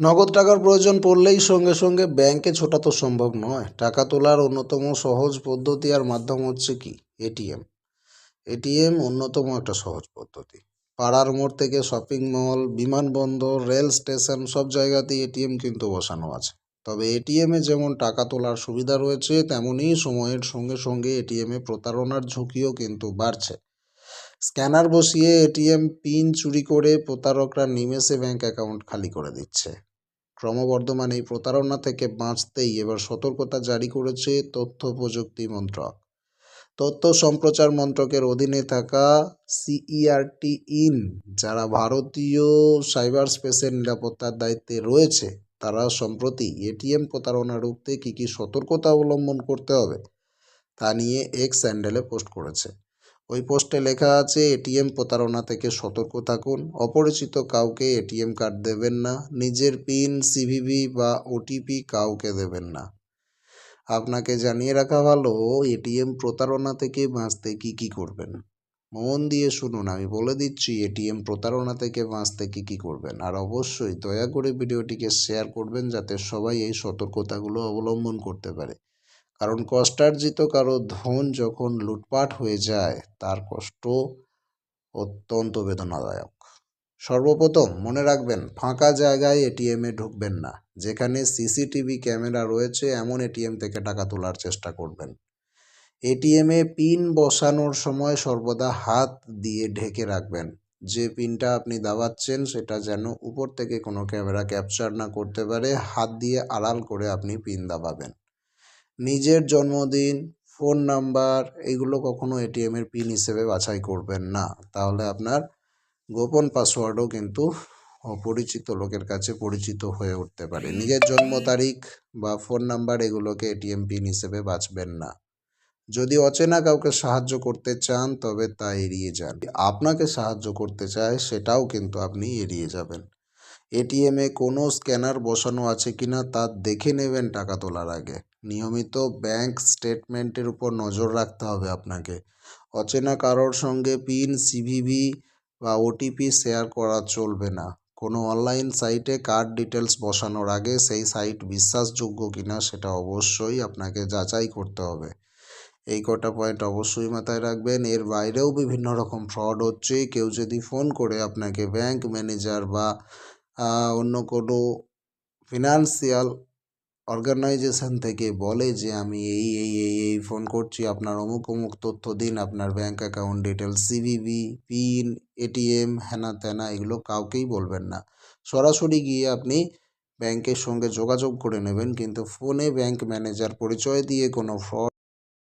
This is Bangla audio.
নগদ টাকার প্রয়োজন পড়লেই সঙ্গে সঙ্গে ব্যাংকে ছোটা তো সম্ভব নয়। টাকা তোলার অন্যতম সহজ পদ্ধতি আর মাধ্যম হচ্ছে কি? এটিএম। এটিএম অন্যতম একটা সহজ পদ্ধতি। পাড়ার মোড় থেকে শপিং মল, বিমানবন্দর, রেল স্টেশন সব জায়গাতেই এটিএম কিন্তু বসানো আছে। তবে এটিএমে যেমন টাকা তোলার সুবিধা রয়েছে তেমনই সময়ের সঙ্গে সঙ্গে এটিএমে প্রতারণার ঝুঁকিও কিন্তু বাড়ছে। স্ক্যানার বসিয়ে এটিএম পিন চুরি করে প্রতারকরা নিমেষে ব্যাঙ্ক অ্যাকাউন্ট খালি করে দিচ্ছে। ক্রমবর্ধমান এই প্রতারণা থেকে বাঁচতেই এবার সতর্কতা জারি করেছে তথ্য প্রযুক্তি মন্ত্রক। তথ্য সম্প্রচার মন্ত্রকের অধীনে থাকা সিইআরটি ইন যারা ভারতীয় সাইবার স্পেসের নিরাপত্তার দায়িত্বে রয়েছে, তারা সম্প্রতি এটিএম প্রতারণা রুখতে কী কী সতর্কতা অবলম্বন করতে হবে, তা নিয়ে এক্স স্যান্ডেলে পোস্ট করেছে। ওই পোস্টে লেখা আছে, এটিএম প্রতারণা থেকে সতর্ক থাকুন। অপরিচিত কাউকে এটিএম কার্ড দেবেন না। নিজের পিন, সিভিভি বা ওটিপি কাউকে দেবেন না। আপনাকে জানিয়ে রাখা ভালো, এটিএম প্রতারণা থেকে বাঁচতে কি কি করবেন? মন দিয়ে শুনুন, আমি বলে দিচ্ছি, এটিএম প্রতারণা থেকে বাঁচতে কি কি করবেন? আর অবশ্যই দয়া করে ভিডিওটিকে শেয়ার করবেন, যাতে সবাই এই সতর্কতাগুলো অবলম্বন করতে পারে। কারণ কষ্টার্জিত কারও ধন যখন লুটপাট হয়ে যায়, তার কষ্ট অত্যন্ত বেদনাদায়ক। সর্বপ্রথম মনে রাখবেন, ফাঁকা জায়গায় এটিএমে ঢুকবেন না। যেখানে সিসিটিভি ক্যামেরা রয়েছে, এমন এটিএম থেকে টাকা তোলার চেষ্টা করবেন। এটিএমে পিন বসানোর সময় সর্বদা হাত দিয়ে ঢেকে রাখবেন। যে পিনটা আপনি দাবাচ্ছেন, সেটা যেন উপর থেকে কোনো ক্যামেরা ক্যাপচার না করতে পারে, হাত দিয়ে আড়াল করে আপনি পিন দাবাবেন। নিজের জন্মদিন ফোন নাম্বার এগুলো কখনো এটিএমের পিন হিসেবে বাছাই করবেন না। তাহলে আপনার গোপন পাসওয়ার্ডও কিন্তু অপরিচিত লোকের কাছে পরিচিত হয়ে উঠতে পারে। নিজের জন্ম তারিখ বা ফোন নাম্বার এগুলোকে এটিএম পিন হিসেবে বাঁচবেন না। যদি অচেনা কাউকে সাহায্য করতে চান, তবে তা এড়িয়ে যান। আপনাকে সাহায্য করতে চায়, সেটাও কিন্তু আপনি এড়িয়ে যাবেন। এটিএমে কোনো স্ক্যানার বসানো আছে কিনা তা দেখে নেবেন টাকা তোলার আগে। নিয়মিত ব্যাংক স্টেটমেন্টের উপর নজর রাখতে হবে আপনাকে। অচেনা কারোর সঙ্গে পিন, সিভিভি বা ওটিপি শেয়ার করা চলবে না। কোনো অনলাইন সাইটে কার্ড ডিটেলস বসানোর আগে সেই সাইট বিশ্বাসযোগ্য কিনা সেটা অবশ্যই আপনাকে যাচাই করতে হবে। এই কটা পয়েন্ট অবশ্যই মাথায় রাখবেন। এর বাইরেও বিভিন্ন রকম ফ্রড হচ্ছে। কেউ যদি ফোন করে আপনাকে ব্যাংক ম্যানেজার বা অন্য কোনো ফিনান্সিয়াল অর্গানাইজেশন থেকে বলে যে, আমি এই এই এই এই ফোন করছি, আপনার অমুক অমুক তথ্য দিন, আপনার bank account details CVV PIN ATM হ্যানা ত্যানা এগুলো কাউকেই বলবেন না। সরাসরি গিয়ে আপনি ব্যাংকের সঙ্গে যোগাযোগ করে নেবেন, কিন্তু ফোনে ব্যাংক ম্যানেজার পরিচয় দিয়ে কোনো ফ্রড